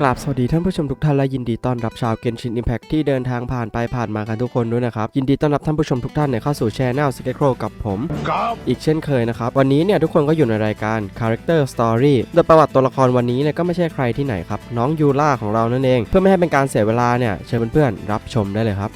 กราบสวัสดีท่านผู้ชมทุกท่านและยินดีต้อนรับชาวเกนชินอิมแพคที่เดินทางผ่านไปผ่านมากันทุกคนด้วยนะครับ ยินดีต้อนรับท่านผู้ชมทุกท่านเนี่ยเข้าสู่แชร์แนลสเก็ตโครกับผม อีกเช่นเคยนะครับ วันนี้เนี่ยทุกคนก็อยู่ในรายการ Character Story โดยประวัติตัวละครวันนี้เนี่ยก็ไม่ใช่ใครที่ไหนครับ น้องยูล่าของเรานั่นเอง เพื่อไม่ให้เป็นการเสียเวลาเนี่ยเชิญเพื่อนๆรับชมได้เลยครับ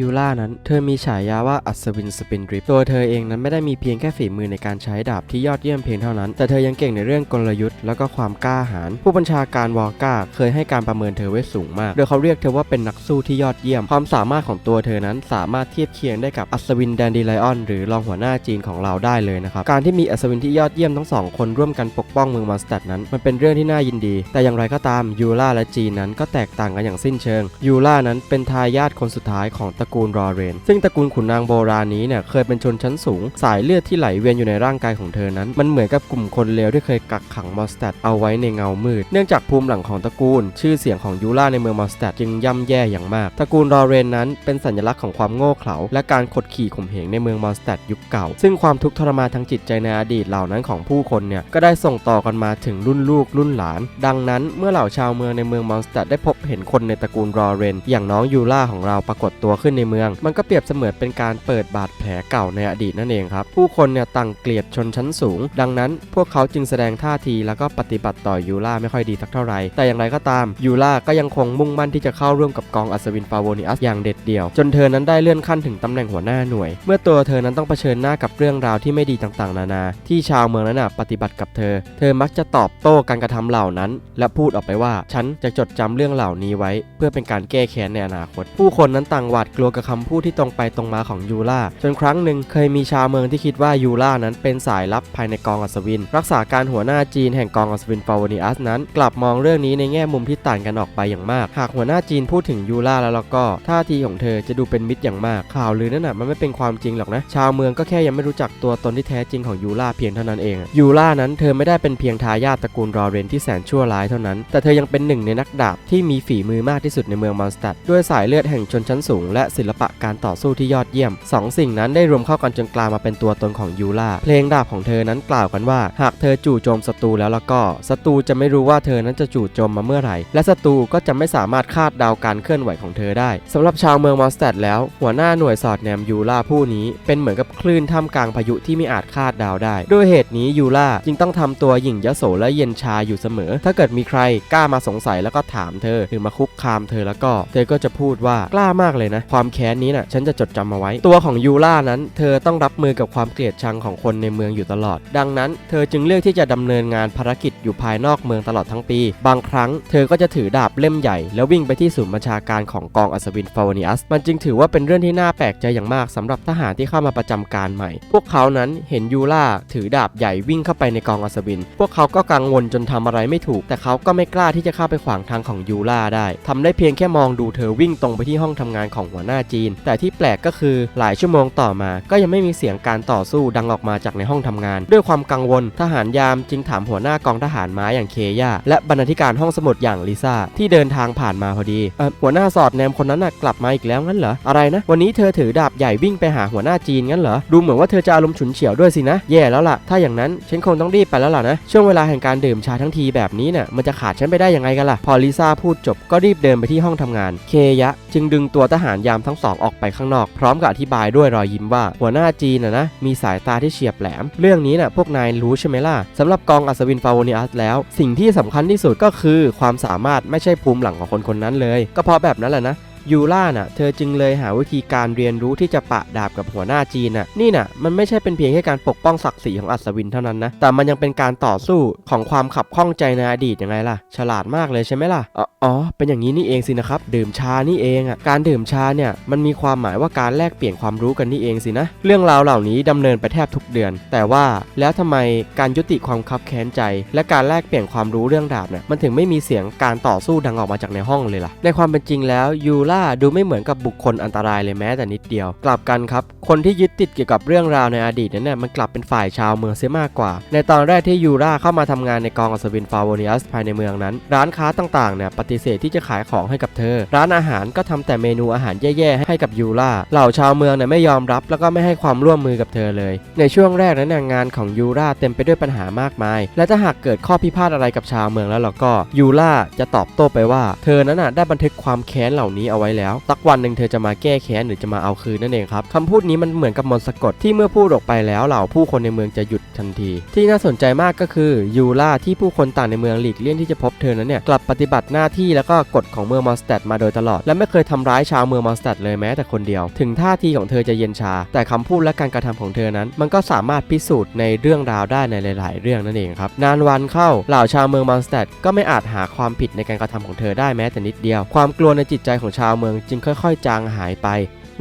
ยูล่านั้น เธอมีฉายาว่าอัศวินสปินดริฟตัวเธอเองนั้นไม่ได้มีเพียงแค่ฝีมือในการใช้ดาบที่ยอดเยี่ยมเพียงเท่านั้น แต่เธอยังเก่งในเรื่องกลยุทธ์แล้วก็ความกล้าหาญผู้บัญชาการวอลกาเคยให้การประเมินเธอไว้สูงมาก โดยเขาเรียกเธอว่าเป็นนักสู้ที่ยอดเยี่ยม ความสามารถของตัวเธอนั้นสามารถเทียบเคียงได้กับอัศวินแดนดีไลออนหรือรองหัวหน้าจีนของเราได้เลยนะครับการที่มีอัศวินที่ยอดเยี่ยมทั้งสองคนร่วมกันปกป้องเมืองมอนสเตดนั้นมันเป็นเรื่องที่น่ายินดี แต่อย่างไรก็ตามยูล่าและจีนนั้นก็แตกต่างกันอย่างสิ้นเชิงยูล่านั้นเป็นทายาทคนสุดท้ายของตระกูลรอเรน ซึ่งตระกูลขุนนางโบราณนี้เนี่ยเคยเป็นชนชั้นสูง สายเลือดที่ไหลเวียนอยู่ในร่างกายของเธอนั้น มันเหมือนกับกลุ่มคนเลวที่เคยกักขังมอสแตดเอาไว้ในเงามืด เนื่องจากภูมิหลังของตระกูล ชื่อเสียงของยูล่าในเมืองมอสแตดจึงย่ำแย่อย่างมาก ตระกูลรอเรนนั้นเป็นสัญลักษณ์ของความโง่เขลาและการขดขี่ข่มเหงในเมืองมอสแตดยุคเก่า ซึ่งความทุกข์ทรมานทางจิตใจในอดีตเหล่านั้นของผู้คนเนี่ยก็ได้ส่งต่อกันมาถึงรุ่นลูกรุ่นหลาน ดังนั้นเมื่อเหล่าชาวเมืองในเมืองมอนสเตดได้พบเห็นคนในตระกูลรอเรน อย่างน้องยูล่าของเราปรากฏตัวขึ้นในเมือง มันก็เปรียบเสมือนเป็นการเปิดบาดแผลเก่าในอดีตนั่นเองครับ ผู้คนเนี่ยต่างเกลียดชนชั้นสูง ดังนั้นพวกเขาจึงแสดงท่าทีแล้วก็ปฏิบัติต่อยูล่าไม่ค่อยดีสักเท่าไหร่ แต่อย่างไรก็ตามยูล่าก็ยังคงมุ่งมั่นที่จะเข้าร่วมกับกองอัศวินฟาโวนิอัสอย่างเด็ดเดี่ยว จนเธอนั้นได้เลื่อนขั้นถึงตำแหน่งหัวหน้าหน่วย เมื่อตัวเธอนั้นต้องเผชิญหน้ากับเรื่องราวที่ไม่ดีต่างๆ นานา ที่ชาวเมืองนั้นนะปฏิบัติกับเธอ เธอมักจะตอบโต้การกระทำเหล่านั้น และพูดออกไปว่าฉันจะจดจำเรื่องเหล่านี้ไว้ เพื่อเป็นการแก้แค้นในอนาคต ผู้คนนั้นต่างหวาดกลัวกับคำพูดที่ตรงไปตรงมาของยูล่าจนครั้งหนึ่งเคยมีชาวเมืองที่คิดว่ายูล่านั้นเป็นสายลับภายในกองอัศวิน รักษาการหัวหน้าจีนแห่งกองอัศวินฟาวนิอัสนั้น กลับมองเรื่องนี้ในแง่มุมที่ต่างกันออกไปอย่างมาก หากหัวหน้าจีนพูดถึงยูล่าแล้วแล้วก็ท่าทีของเธอจะดูเป็นมิตรอย่างมาก ข่าวลือนั่นน่ะมันไม่เป็นความจริงหรอกนะ ชาวเมืองก็แค่ยังไม่รู้จักตัวตนที่แท้จริงของยูล่าเพียงเท่านั้นเอง ยูล่านั้นเธอไม่ได้เป็นเพียงทายาทตระกูลรอเรนที่แสนชั่วร้ายเท่านั้น แต่เธอยังเป็นหนึ่งในนักดาบที่มีฝีมือมากที่สุดในเมืองมอนสตัดด้วยสายเลือดแห่งชนชั้นสูงและศิลปะการต่อสู้ที่ยอดเยี่ยมสองสิ่งนั้นได้รวมเข้ากันจนกลายมาเป็นตัวตนของยูล่าเพลงดาบของเธอนั้นกล่าวกันว่า หากเธอจู่โจมศัตรูแล้วแล้วก็ศัตรูจะไม่รู้ว่าเธอนั้นจะจู่โจมมาเมื่อไหร่ และศัตรูก็จะไม่สามารถคาดเดาการเคลื่อนไหวของเธอได้สำหรับชาวเมืองมอนสตัดแล้ว หัวหน้าหน่วยสอดแนมยูล่าผู้นี้ เป็นเหมือนกับคลื่นท่ามกลางพายุที่ไม่อาจคาดเดาได้ ด้วยเหตุนี้ยูล่าจึงต้องทำตัวหยิ่งยโสและเย็นชาอยู่เสมอ ถ้าเกิดมีใครกล้ามาสงสัยแล้วก็ถามเธอหรือมาคุกคามเธอแล้วก็ เธอก็จะพูดว่ากล้ามากเลยนะความแค้นนี้น่ะฉันจะจดจำมาไว้ ตัวของยูล่านั้น เธอต้องรับมือกับความเกลียดชังของคนในเมืองอยู่ตลอด ดังนั้น เธอจึงเลือกที่จะดำเนินงานภารกิจอยู่ภายนอกเมืองตลอดทั้งปี บางครั้งเธอก็จะถือดาบเล่มใหญ่ แล้ววิ่งไปที่ศูนย์บัญชาการของกองอัศวินฟาวนิอัสมันจึงถือว่าเป็นเรื่องที่น่าแปลกใจอย่างมากสำหรับทหารที่เข้ามาประจำการใหม่ พวกเขานั้นเห็นยูล่าถือดาบใหญ่วิ่งเข้าไปในกองอัศวิน พวกเขาก็กังวลจนทำอะไรไม่ถูก แต่เขาก็ไม่กล้าที่จะเข้าไปขวางทางของยูล่าได้ทำได้เพียงแค่มองดูเธอวิ่งตรงไปที่ห้องทำงานของหัวหน้าจีน แต่ที่แปลกก็คือหลายชั่วโมงต่อมา ก็ยังไม่มีเสียงการต่อสู้ดังออกมาจากในห้องทำงาน ด้วยความกังวลทหารยามจึงถามหัวหน้ากองทหารม้าอย่างเคย่าและบรรณาธิการห้องสมุดอย่างลิซ่าที่เดินทางผ่านมาพอดีอหัวหน้าสอดแนมคนนั้นกลับมาอีกแล้วงั้นเหรออะไรนะ วันนี้เธอถือดาบใหญ่วิ่งไปหาหัวหน้าจีนงั้นเหรอดูเหมือนว่าเธอจะอารมณ์ฉุนเฉียวด้วยสินะแย่แล้วล่ะ ถ้าอย่างนั้นฉันคงต้องรีบไปแล้วล่ะนะช่วงเวลาแห่งการดื่มชาทั้งทีแบบนี้น่ะมันจะขาดฉันไปได้ยังไงกันล่ะพอลิซ่าพูดจบก็รีบเดินไปที่ห้องทำงาน เคยะ จึงดึงตัวทหารยามทั้งสองออกไปข้างนอก พร้อมกับอธิบายด้วยรอยยิ้มว่า หัวหน้าจีนน่ะนะมีสายตาที่เฉียบแหลม เรื่องนี้น่ะพวกนายรู้ใช่ไหมล่ะสำหรับกองอัศวินฟาวนิอัสแล้ว สิ่งที่สำคัญที่สุดก็คือความสามารถไม่ใช่ภูมิหลังของคนคนนั้นเลย ก็เพราะแบบนั้นแหละนะ ยูล่าน่ะ เธอจึงเลยหาวิธีการเรียนรู้ที่จะปะดาบกับหัวหน้าจีนน่ะ นี่น่ะ มันไม่ใช่เป็นเพียงแค่การปกป้องศักดิ์ศรีของอัศวินเท่านั้นนะ แต่มันยังเป็นการต่อสู้ของความขับข้องใจในอดีตยังไงล่ะ ฉลาดมากเลยใช่ไหมล่ะ อ๋อ เป็นอย่างนี้นี่เองสินะครับ ดื่มชานี่เองอะ การดื่มชาเนี่ย มันมีความหมายว่าการแลกเปลี่ยนความรู้กันนี่เองสินะ เรื่องราวเหล่านี้ดำเนินไปแทบทุกเดือน แต่ว่าแล้วทำไมการยุติความคับแค้นใจ และการแลกเปลี่ยนความรู้เรื่องดาบเนี่ย มันถึงไม่มีเสียงการต่อสู้ดังออกมาจากในห้องเลยล่ะ ในความเป็นจริงแล้วยูล่าาดูไม่เหมือนกับบุคคลอันตรายเลยแม้แต่นิดเดียว กลับกันครับ คนที่ยึดติดเกี่ยวกับเรื่องราวในอดีตนั้นเนี่ยมันกลับเป็นฝ่ายชาวเมืองเสียมากกว่า ในตอนแรกที่ยูล่าเข้ามาทำงานในกองอัศวินฟาวเนียสภายในเมืองนั้น ร้านค้าต่างๆเนี่ยปฏิเสธที่จะขายของให้กับเธอ ร้านอาหารก็ทำแต่เมนูอาหารแย่ๆให้กับยูล่าเหล่าชาวเมืองเนี่ยไม่ยอมรับ แล้วก็ไม่ให้ความร่วมมือกับเธอเลย ในช่วงแรกนั้นงานของยูล่าเต็มไปด้วยปัญหามากมาย และถ้าหากเกิดข้อพิพาทอะไรกับชาวเมืองแล้วเราก็ยูล่าจะตอบโต้ไปว่า เธอนั้นน่ะได้บันทึกความแค้นเหล่านี้เอาไว้แล้วสักวันหนึ่งเธอจะมาแก้แค้นหรือจะมาเอาคืนนั่นเองครับคำพูดนี้มันเหมือนกับมนต์สะกดที่เมื่อพูดออกไปแล้วเหล่าผู้คนในเมืองจะหยุดทันที ที่น่าสนใจมากก็คือยูล่าที่ผู้คนต่างในเมืองหลีกเลี่ยงที่จะพบเธอนั้นเนี่ยกลับปฏิบัติหน้าที่แล้วก็กฎของเมืองมอนสเตดมาโดยตลอด และไม่เคยทำร้ายชาวเมืองมอนสเตดเลยแม้แต่คนเดียว ถึงท่าทีของเธอจะเย็นชา แต่คำพูดและการกระทำของเธอนั้น มันก็สามารถพิสูจน์ในเรื่องราวได้ในหลาย ๆ เรื่องนั่นเองครับนานวันเข้าเหล่าชาวเมืองมอนสเตดก็ไม่อาจหาความผิดในการกระทำของเธอได้แม้แต่นิดเดียว ความกลัวในจิตใจของชาวเมืองจึงค่อยๆ จางหายไป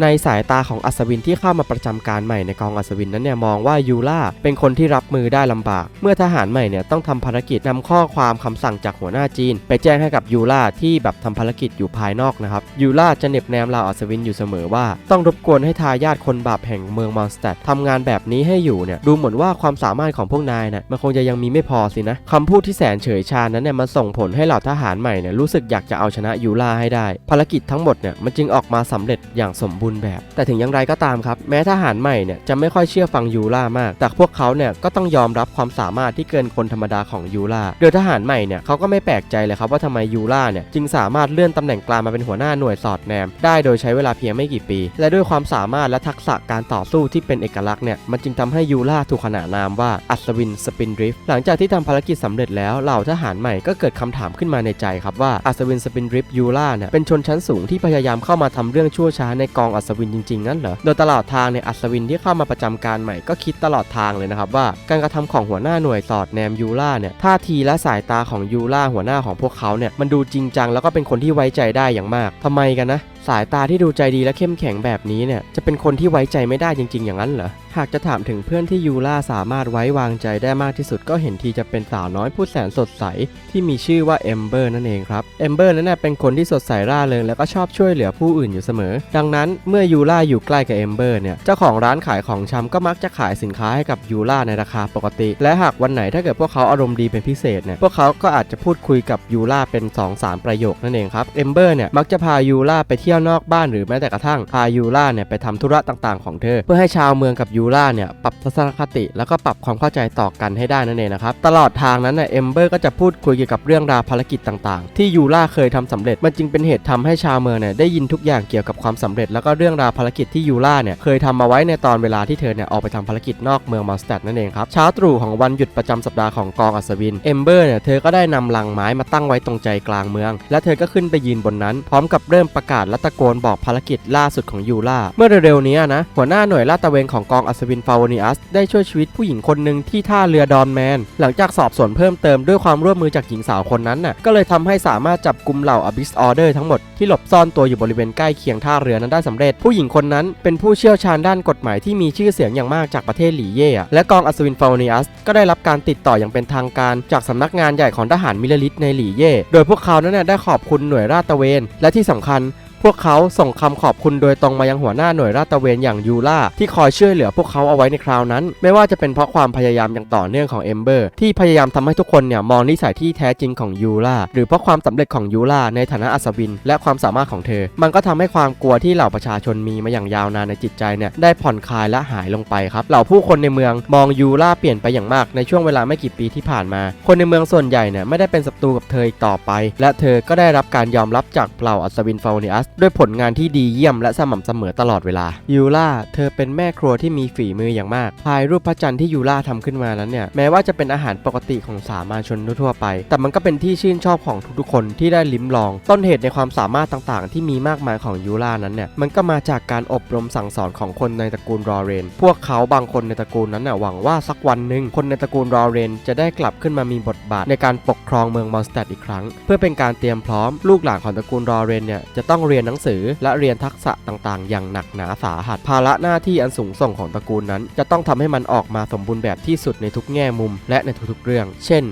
ในสายตาของอัศวินที่เข้ามาประจำการใหม่ในกองอัศวินนั้นเนี่ยมองว่ายูล่าเป็นคนที่รับมือได้ลำบาก เมื่อทหารใหม่เนี่ยต้องทำภารกิจนำข้อความคำสั่งจากหัวหน้าจีน ไปแจ้งให้กับยูล่าที่แบบทำภารกิจอยู่ภายนอกนะครับยูล่าจะเหน็บแนมเหล่าอัศวินอยู่เสมอว่า ต้องรบกวนให้ทายาทคนบาปแห่งเมืองมอนสเตดทำงานแบบนี้ให้อยู่เนี่ยดูเหมือนว่าความสามารถของพวกนายนี่ยมันคงจะยังมีไม่พอสินะคำพูดที่แสนเฉยชานั้นเนี่ยมันส่งผลให้เหล่าทหารใหม่เนี่ยรู้สึกอยากจะเอาชนะยูล่าให้ได้ ภารกิจทั้งหมดเนี่ยมันจึงออกมาสำเร็จอย่างสมบูรณ์แบบ แต่ถึงอย่างไรก็ตามครับ แม้ทหารใหม่เนี่ยจะไม่ค่อยเชื่อฟังยูล่ามาก แต่พวกเขาเนี่ยก็ต้องยอมรับความสามารถที่เกินคนธรรมดาของยูล่าโดยทหารใหม่เนี่ยเขาก็ไม่แปลกใจเลยครับว่าทำไมยูล่าเนี่ยจึงสามารถเลื่อนตำแหน่งกลางมาเป็นหัวหน้าหน่วยสอดแนม ได้โดยใช้เวลาเพียงไม่กี่ปี และด้วยความสามารถและทักษะการต่อสู้ที่เป็นเอกลักษณ์เนี่ยมันจึงทำให้ยูล่าถูกขนานนามว่าอัศวินสปินดริฟต์หลังจากที่ทำภารกิจสำเร็จแล้วเหล่าทหารใหม่ก็เกิดคำถามขึ้นมาในใจครับว่าอัศวินสปินดริฟต์ยูล่าเนี่ยเป็นชนชั้นสูงที่พยายามเข้ามาทำเรื่องชั่วช้าในกองอัศวินจริงๆนั่นเหรอ โดยตลอดทางในยอัศวินที่เข้ามาประจำการใหม่ก็คิดตลอดทางเลยนะครับว่าการกระทำของหัวหน้าหน่วยสอดแนมยูล่าเนี่ยท่าทีและสายตาของยูล่าหัวหน้าของพวกเขาเนี่ยมันดูจริงจังแล้วก็เป็นคนที่ไว้ใจได้อย่างมากทำไมกันนะ สายตาที่ดูใจดีและเข้มแข็งแบบนี้เนี่ยจะเป็นคนที่ไว้ใจไม่ได้จริง ๆ อย่างนั้นเหรอ หากจะถามถึงเพื่อนที่ยูล่าสามารถไว้วางใจได้มากที่สุดก็เห็นทีจะเป็นสาวน้อยผู้แสนสดใส ที่มีชื่อว่าเอมเบอร์นั่นเองครับเอมเบอร์นั้นนะเป็นคนที่สดใสร่าเริงแล้วก็ชอบช่วยเหลือผู้อื่นอยู่เสมอ ดังนั้นเมื่อยูล่าอยู่ใกล้กับเอมเบอร์เนี่ยเจ้าของร้านขายของชำก็มักจะขายสินค้าให้กับยูล่าในราคาปกติ และหากวันไหนถ้าเกิดพวกเขาอารมณ์ดีเป็นพิเศษเนี่ยพวกเขาก็อาจจะพูดคุยกับยูล่าเป็น 2-3 ประโยคนั่นเองครับเอมเบอร์เนี่ยมักจะพายูล่าไปเที่ยวนอกบ้านหรือแม้แต่กระทั่งพายูล่าเนี่ยไปทำธุระต่างๆของเธอ เพื่อให้ชาวเมืองกับยูล่าเนี่ยปรับทัศนคติ แล้วก็ปรับความเข้าใจต่อกันให้ได้นั่นเองนะครับตลอดทางนั้นเนี่ยเอมเบอร์ก็จะพูดคุยเกี่ยวกับเรื่องราวภารกิจต่างๆ ที่ยูล่าเคยทำสำเร็จมันจึงเป็นเหตุทำให้ชาวเมืองเนี่ยได้ยินทุกอย่างเกี่ยวกับความสำเร็จ แล้วก็เรื่องราวภารกิจที่ยูล่าเนี่ยเคยทำมาไว้ในตอนเวลาที่เธอเนี่ยออกไปทำภารกิจนอกเมืองมอนสเตดนั่นเองครับเช้าตรู่ของวันหยุดประจำสัปดาห์ของกองอัศวินเอมเบอร์เนี่ยเธอก็ได้นำลังไม้มาตั้งไว้ตรงใจกลางเมือง และเธอก็ขึ้นไปยืนบนนั้น พร้อมกับเริ่มประกาศและตะโกนบอกภารกิจล่าสุดของยูล่า เมื่อเร็วๆนี้นะ หัวหน้าหน่วยลาดตระเวนของกองอัศวินฟาวเนียสได้ช่วยชีวิตผู้หญิงคนหนึ่งที่ท่าเรือดอนแมน หลังจากสอบสวนเพิ่มเติมด้วยความร่วมมือจากหญิงสาวคนนั้นน่ะก็เลยทำให้สามารถจับกลุ่มเหล่าอ b ิสออเดอร์ทั้งหมดที่หลบซ่อนตัวอยู่บริเวณใกล้เคียงท่าเรือนั้นได้สำเร็จ ผู้หญิงคนนั้นเป็นผู้เชี่ยวชาญด้านกฎหมายที่มีชื่อเสียงอย่างมากจากประเทศหลีเย่และกองอัศวินฟาวเนียสก็ได้รับการติดต่ออย่างเป็นทางการจากสำนักงานใหญ่ของทหารมิลลิตในหลีเย่โดยพวกเขานั้นนะได้ขอบคุณหน่วยราดตระเวน และที่สำคัญ พวกเขาส่งคำขอบคุณโดยตรงมายังหัวหน้าหน่วยราดตระเวนอย่างยูล่าที่คอยช่วยเหลือพวกเขาเอาไว้ในคราวนั้น ไม่ว่าจะเป็นเพราะความพยายามอย่างต่อเนื่องของเอมเบอร์ที่พยายามทำให้ทุกคนเนี่ยมองนิสัยที่แท้จริงของยูล่าหรือเพราะความสำเร็จของยูล่าในฐานะอัศวิน และความสามารถของเธอ มันก็ทำให้ความกลัวที่เหล่าประชาชนมีมาอย่างยาวนานในจิตใจเนี่ยได้ผ่อนคลายและหายลงไปครับเหล่าผู้คนในเมืองมองยูล่าเปลี่ยนไปอย่างมากในช่วงเวลาไม่กี่ปีที่ผ่านมา คนในเมืองส่วนใหญ่เนี่ยไม่ได้เป็นศัตรูกับเธออีกต่อไป และเธอก็ได้รับการยอมรับจากเหล่าอัศวินฟาวเนียสด้วยผลงานที่ดีเยี่ยมและสม่ำเสมอตลอดเวลายูล่าเธอเป็นแม่ครัวที่มีฝีมืออย่างมากพายรูปพระจันทร์ที่ยูล่าทำขึ้นมานั้นเนี่ยแม้ว่าจะเป็นอาหารปกติของสามัญชนทั่วไป แต่มันก็เป็นที่ชื่นชอบของทุกๆคนที่ได้ลิ้มลอง ต้นเหตุในความสามารถต่างๆ ที่มีมากมายของยูล่านั้นเนี่ยมันก็มาจากการอบรมสั่งสอนของคนในตระกูลรอเรน พวกเขาบางคนในตระกูลนั้นน่ะหวังว่าสักวันหนึ่งคนในตระกูลรอเรน จะได้กลับขึ้นมามีบทบาทในการปกครองเมืองมอนสเตดอีกครั้ง เพื่อเป็นการเตรียมพร้อมลูกหลานของตระกูลรอเรนเนี่ยจะต้องเรียนียนหนังสือ และเรียนทักษะต่างๆ อย่างหนักหนาสาหัส ภาระหน้าที่อันสูงส่งของตระกูลนั้น จะต้องทำให้มันออกมาสมบูรณ์แบบที่สุดในทุกแง่มุม และในทุกๆเรื่อง เช่น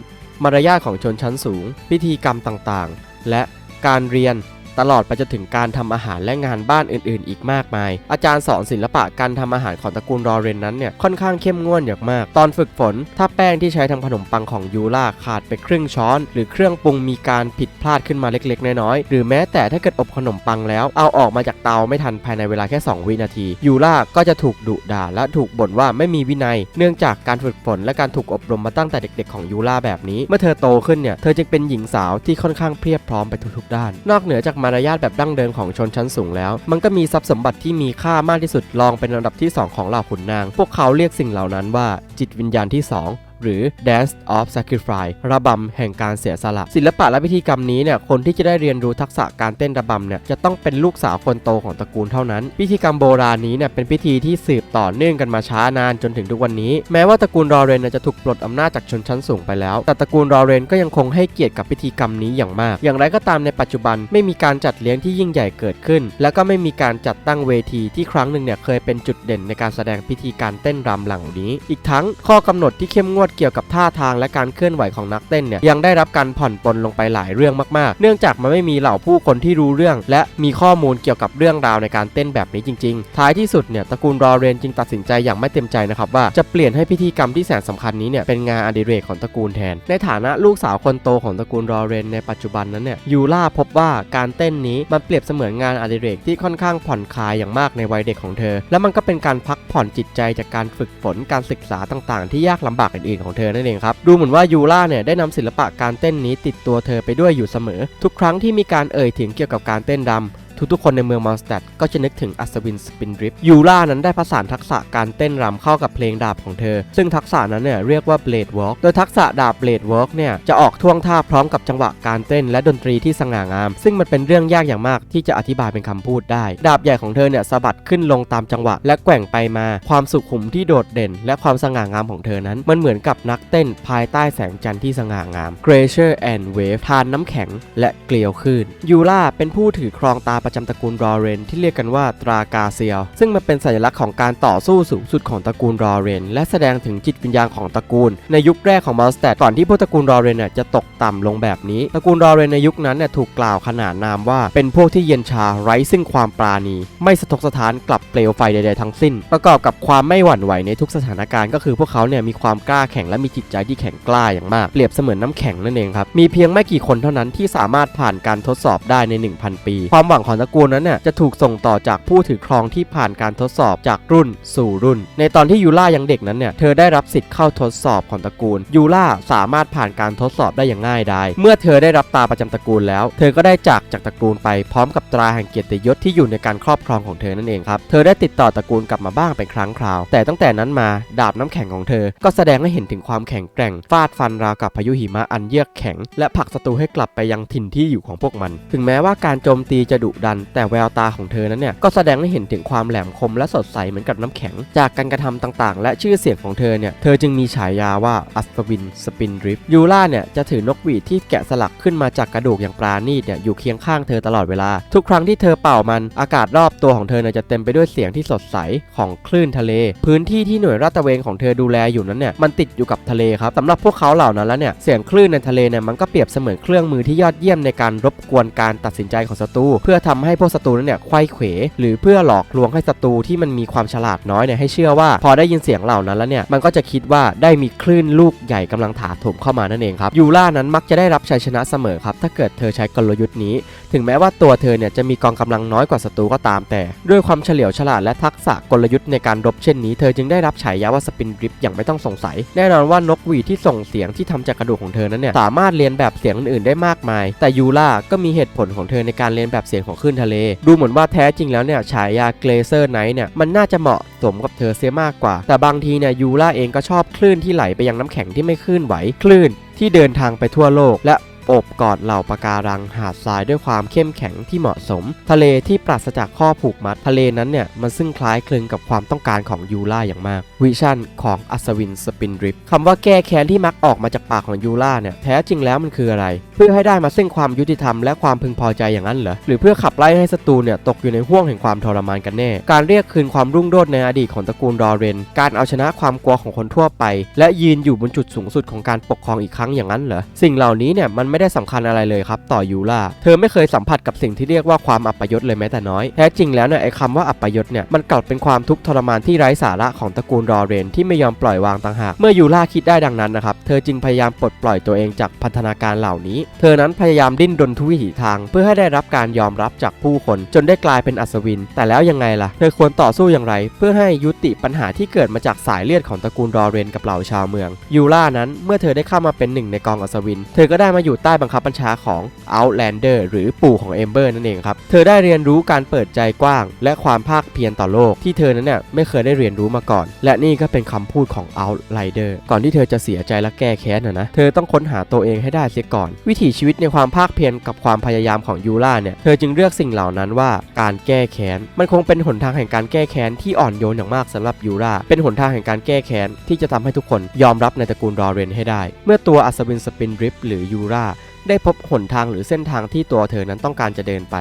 มารยาทของชนชั้นสูง พิธีกรรมต่างๆ และการเรียน ตลอดไปจนถึงการทำอาหารและงานบ้านอื่นๆ อีกมากมาย อาจารย์สอนศิลปะการทำอาหารของตระกูลรอเรนนั้นเนี่ยค่อนข้างเข้มงวดอย่างมาก ตอนฝึกฝน ถ้าแป้งที่ใช้ทำขนมปังของยูล่าขาดไปครึ่งช้อน หรือเครื่องปรุงมีการผิดพลาดขึ้นมาเล็กๆ น้อยๆ หรือแม้แต่ถ้าเกิดอบขนมปังแล้ว เอาออกมาจากเตาไม่ทันภายในเวลาแค่ 2 วินาที ยูล่าก็จะถูกดุด่าและถูกบ่นว่าไม่มีวินัย เนื่องจากการฝึกฝนและการถูกอบรมมาตั้งแต่เด็ก ๆ ของยูล่าแบบนี้ เมื่อเธอโตขึ้นเนี่ยเธอจึงเป็นหญิงสาวที่ค่อนข้างเพียบพร้อมไปทุกๆด้าน นอกเหนือจากมารยาทแบบดั้งเดิมของชนชั้นสูงแล้ว มันก็มีทรัพย์สมบัติที่มีค่ามากที่สุดรองเป็นอันดับที่ 2 ของเหล่าขุนนาง พวกเขาเรียกสิ่งเหล่านั้นว่า จิตวิญญาณที่ 2 หรือ Dance of Sacrifice ระบำแห่งการเสียสละ ศิลปะและพิธีกรรมนี้เนี่ยคนที่จะได้เรียนรู้ทักษะการเต้นระบำเนี่ยจะต้องเป็นลูกสาวคนโตของตระกูลเท่านั้น พิธีกรรมโบราณนี้เนี่ยเป็นพิธีที่สืบต่อเนื่องกันมาช้านานจนถึงทุกวันนี้ แม้ว่าตระกูลรอเรนจะถูกปลดอำนาจจากชนชั้นสูงไปแล้ว แต่ตระกูลรอเรนก็ยังคงให้เกียรติกับพิธีกรรมนี้อย่างมาก อย่างไรก็ตามในปัจจุบันไม่มีการจัดเลี้ยงที่ยิ่งใหญ่เกิดขึ้น แล้วก็ไม่มีการจัดตั้งเวทีที่ครั้งหนึ่งเนี่ยเคยเป็นจุดเด่นในการแสดงพิธีการเต้นรำหล่านี้ อีกทั้งข้อกำหนดที่เข้มงวดเกี่ยวกับท่าทางและการเคลื่อนไหวของนักเต้นเนี่ยยังได้รับการผ่อนปลนลงไปหลายเรื่องมากๆ เนื่องจากมันไม่มีเหล่าผู้คนที่รู้เรื่อง และมีข้อมูลเกี่ยวกับเรื่องราวในการเต้นแบบนี้จริง ๆ ท้ายที่สุดเนี่ยตระกูลรอเรนจึงตัดสินใจอย่างไม่เต็มใจนะครับว่าจะเปลี่ยนให้พิธีกรรมที่แสนสำคัญนี้เนี่ยเป็นงานอดิเรกของตระกูลแทน ในฐานะลูกสาวคนโตของตระกูลรอเรนในปัจจุบันนั้นเนี่ยยูล่าพบว่าการเต้นนี้มันเปรียบเสมือนงานอดิเรกที่ค่อนข้างผ่อนคลายอย่างมากในวัยเด็กของเธอ และมันก็เป็นการพักผ่อนจิตใจจากการฝึกฝนการศึกษาต่างๆ ที่ยากลำบากอื่นๆของเธอนั่นเองครับ ดูเหมือนว่ายูล่าเนี่ยได้นำศิลปะการเต้นนี้ติดตัวเธอไปด้วยอยู่เสมอ ทุกครั้งที่มีการเอ่ยถึงเกี่ยวกับการเต้นรำ ทุกๆคนในเมืองมอนสเตดก็จะนึกถึงอัศวินสปินดริฟยูล่านั้นได้ผสานทักษะการเต้นรำเข้ากับเพลงดาบของเธอ ซึ่งทักษะนั้นเนี่ยเรียกว่าเบลดวอล์กโดยทักษะดาบเบลดวอล์กเนี่ยจะออกท่วงท่าพร้อมกับจังหวะการเต้นและดนตรีที่สง่างาม ซึ่งมันเป็นเรื่องยากอย่างมากที่จะอธิบายเป็นคำพูดได้ ดาบใหญ่ของเธอเนี่ยสะบัดขึ้นลงตามจังหวะ และแกว่งไปมา ความสุขุมที่โดดเด่น และความสง่างามของเธอนั้น มันเหมือนกับนักเต้นภายใต้แสงจันทร์ที่สง่างาม Glacier and Wave ทานน้ำแข็งและเกลียวคลื่นยูล่าเป็นผู้ถือครองตาประจำตระกูลรอเรนที่เรียกกันว่าตรากาเซียล ซึ่งมันเป็นสัญลักษณ์ของการต่อสู้สูงสุดของตระกูลรอเรน และแสดงถึงจิตวิญญาณของตระกูล ในยุคแรกของมอสแตดก่อนที่พวกตระกูลรอเรนเนี่ยจะตกต่ำลงแบบนี้ ตระกูลรอเรนในยุคนั้นเนี่ยถูกกล่าวขนานนามว่า เป็นพวกที่เย็นชาไร้ซึ่งความปราณี ไม่สะทกสถานกลับเปลวไฟใดๆทั้งสิ้น ประกอบกับความไม่หวั่นไหวในทุกสถานการณ์ก็คือพวกเขาเนี่ยมีความกล้าแข็งและมีจิตใจที่แข็งกล้าอย่างมากเปรียบเสมือนน้ำแข็งนั่นเองครับมีเพียงไม่กี่คนเท่านั้นที่สามารถผ่านการทดสอบได้ใน 1000 ปี ความหวังของตระกูลนั้นเนี่ยจะถูกส่งต่อจากผู้ถือครองที่ผ่านการทดสอบจากรุ่นสู่รุ่น ในตอนที่ยูล่ายังเด็กนั้นเนี่ยเธอได้รับสิทธิ์เข้าทดสอบของตระกูลยูล่าสามารถผ่านการทดสอบได้อย่างง่ายดายเมื่อเธอได้รับตาประจำตระกูลแล้ว เธอก็ได้จากจากตระกูลไปพร้อมกับตราแห่งเกียรติยศที่อยู่ในการครอบครองของเธอนั่นเองครับเธอได้ติดต่อตระกูลกลับมาบ้างเป็นครั้งคราว แต่ตั้งแต่นั้นมาดาบน้ำแข็งของเธอ ก็แสดงให้เห็นถึงความแข็งแกร่งฟาดฟันราวกับพายุหิมะอันเยือกแข็ง และผลักศัตรูให้กลับไปยังถิ่นที่อยู่ของพวกมัน ถึงแม้ว่าการโจมตีจะดุดัน แต่แววตาของเธอนั้นเนี่ยก็แสดงให้เห็นถึงความแหลมคมและสดใสเหมือนกับน้ำแข็ง จากการกระทำต่างๆ และชื่อเสียงของเธอเนี่ยเธอจึงมีฉายาว่าอัศวินสปินดริฟยูล่าเนี่ยจะถือนกหวีดที่แกะสลักขึ้นมาจากกระดูกอย่างปราณีตเนี่ยอยู่เคียงข้างเธอตลอดเวลา ทุกครั้งที่เธอเป่ามันอากาศรอบตัวของเธอเนี่ยจะเต็มไปด้วยเสียงที่สดใสของคลื่นทะเล พื้นที่ที่หน่วยราดตระเวนของเธอดูแลอยู่นั้นเนี่ยมันติดอยู่กับทะเลครับสำหรับพวกเขาเหล่านั้นแล้วเนี่ยเสียงคลื่นในทะเลเนี่ยมันก็เปรียบเสมือนเครื่องมือที่ยอดเยี่ยมในการรบกวนการตัดสินใจของศัตรูเพื่อททำให้พวกศัตรูนั้นเนี่ยไขว้เขว หรือเพื่อหลอกลวงให้ศัตรูที่มันมีความฉลาดน้อยเนี่ยให้เชื่อว่า พอได้ยินเสียงเหล่านั้นแล้วเนี่ยมันก็จะคิดว่าได้มีคลื่นลูกใหญ่กำลังถาโถมเข้ามานั่นเองครับยูล่านั้นมักจะได้รับชัยชนะเสมอครับถ้าเกิดเธอใช้กลยุทธ์นี้ ถึงแม้ว่าตัวเธอเนี่ยจะมีกองกำลังน้อยกว่าศัตรูก็ตามแต่ ด้วยความเฉลียวฉลาดและทักษะกลยุทธ์ในการรบเช่นนี้เธอจึงได้รับฉายาว่าสปินดริฟอย่างไม่ต้องสงสัย แน่นอนว่านกหวีที่ส่งเสียงที่ทำจากกระดูกของเธอนั้นเนี่ยสามารถเรียนแบบเสียงอื่นๆได้มากมาย แต่ยูล่าก็มีเหตุผลของเธอในการเรียนแบบเสียงของขึ้นทะเล ดูเหมือนว่าแท้จริงแล้วเนี่ยฉายาเกรเซอร์ไนท์เนี่ยมันน่าจะเหมาะสมกับเธอเสียมากกว่า แต่บางทีเนี่ยยูล่าเองก็ชอบคลื่นที่ไหลไปยังน้ำแข็งที่ไม่คลื่นไหวคลื่นที่เดินทางไปทั่วโลกและ โอบกอดเหล่าปะการังหาดทรายด้วยความเข้มแข็งที่เหมาะสม ทะเลที่ปราศจากข้อผูกมัดทะเลนั้นเนี่ยมันซึ่งคล้ายคลึงกับความต้องการของยูล่าอย่างมาก วิชั่นของอัศวินสปินดริฟคำว่าแก้แค้นที่มักออกมาจากปากของยูล่าเนี่ยแท้จริงแล้วมันคืออะไร เพื่อให้ได้มาซึ่งความยุติธรรมและความพึงพอใจอย่างนั้นเหรอหรือเพื่อขับไล่ให้ศัตรูเนี่ยตกอยู่ในห่วงแห่งความทรมานกันแน่ การเรียกคืนความรุ่งโรจน์ในอดีตของตระกูลรอเรน การเอาชนะความกลัวของคนทั่วไป และยืนอยู่บนจุดสูงสุดของการปกครองอีกครั้งอย่างนั้นเหรอสิ่งเหล่านี้เนี่ยมันไม่ได้สำคัญอะไรเลยครับต่อยูล่าเธอไม่เคยสัมผัสกับสิ่งที่เรียกว่าความอัปยศเลยแม้แต่น้อยแท้จริงแล้วเนี่ยไอ้คำว่าอัปยศเนี่ยมันกลับเป็นความทุกข์ทรมานที่ไร้สาระของตระกูลรอเรนที่ไม่ยอมปล่อยวางต่างหากเมื่อยูล่าคิดได้ดังนั้นนะครับเธอจึงพยายามปลดปล่อยตัวเองจากพันธนาการเหล่านี้ เธอนั้นพยายามดิ้นรนทุกวิถีทาง เพื่อให้ได้รับการยอมรับจากผู้คน จนได้กลายเป็นอัศวิน แต่แล้วยังไงล่ะเธอควรต่อสู้อย่างไร เพื่อให้ยุติปัญหาที่เกิดมาจากสายเลือดของตระกูลรอเรนกับเหล่าชาวเมืองยูล่านั้นเมื่อเธอได้เข้ามาเป็นหนึ่งในกองอัศวิน เธอก็ได้มาอยู่ใต้บังคับบัญชาของ Outlander หรือปู่ของเอมเบอร์นั่นเองครับ เธอได้เรียนรู้การเปิดใจกว้าง และความภาคเพียรต่อโลกที่เธอนั้นเนี่ยไม่เคยได้เรียนรู้มาก่อน และนี่ก็เป็นคำพูดของ Outlander ก่อนที่เธอจะเสียใจและแก้แค้นนะนะ เธอต้องค้นหาตัวเองให้ได้เสียก่อน วิถีชีวิตในความภาคเพียรกับความพยายามของยูล่าเนี่ย เธอจึงเลือกสิ่งเหล่านั้นว่าการแก้แค้น มันคงเป็นหนทางแห่งการแก้แค้นที่อ่อนโยนอย่างมากสำหรับยูล่า เป็นหนทางแห่งการแก้แค้นที่จะทำให้ทุกคนยอมรับในตระกูลรอเรนให้ได้ เมื่อตัวอัศวินสปินริปหรือยูรา ได้พบหนทางหรือเส้นทางที่ตัวเธอนั้นต้องการจะเดินไป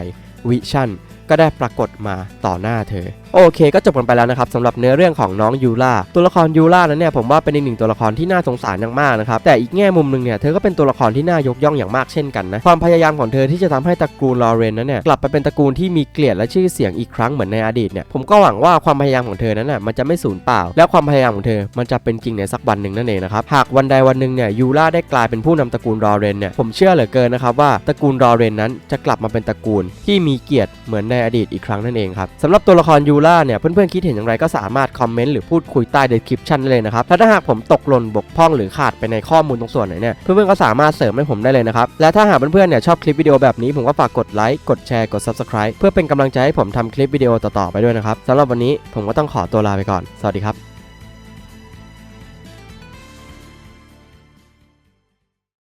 วิชั่น ก็ได้ปรากฏมาต่อหน้าเธอ โอเคก็จบกันไปแล้วนะครับสำหรับเนื้อเรื่องของน้องยูล่าตัวละครยูล่านั้นเนี่ยผมว่าเป็นอีกหนึ่งตัวละครที่น่าสงสารอย่างมากนะครับแต่อีกแง่มุมหนึ่งเนี่ยเธอก็เป็นตัวละครที่น่ายกย่องอย่างมากเช่นกันนะความพยายามของเธอที่จะทำให้ตระกูลลอเรนนั้นเนี่ยกลับไปเป็นตระกูลที่มีเกียรติและชื่อเสียงอีกครั้งเหมือนในอดีตเนี่ยผมก็หวังว่าความพยายามของเธอนั้นน่ะมันจะไม่สูญเปล่า และความพยายามของเธอมันจะเป็นจริงในสักวันหนึ่งนั่นเองนะครับหากวันใดวันหนึ่งเนี่ยยูล่าได้กลายเป็นผู้นำตระกูลรอเรนเนี่ยผมเชื่อเหลือเกินนะครับว่าตระกูลรอเรนนั้นจะกลับมาเป็นตระกูลที่มีเกียรติเหมือนในอดีตอีกครั้งนั่นเองครับสำหรับตัวละครยูล่าเนี่ยเพื่อนๆคิดเห็นอย่างไรก็สามารถคอมเมนต์หรือพูดคุยใต้เดสคริปชันได้เลยนะครับและถ้าหากผมตกหล่นบกพร่องหรือขาดไปในข้อมูลตรงส่วนไหนเนี่ยเพื่อนๆก็สามารถเสริมให้ผมได้เลยนะครับและถ้าหากเพื่อนๆเนี่ยชอบคลิปวิดีโอแบบนี้ผมก็ฝากกดไลค์กดแชร์กด subscribe เพื่อเป็นกำลังใจให้ผมทำคลิปวิดีโอต่อๆไปด้วยนะครับสำหรับวันนี้ผมก็ต้องขอตัวลาไปก่อนสวัสดีครับ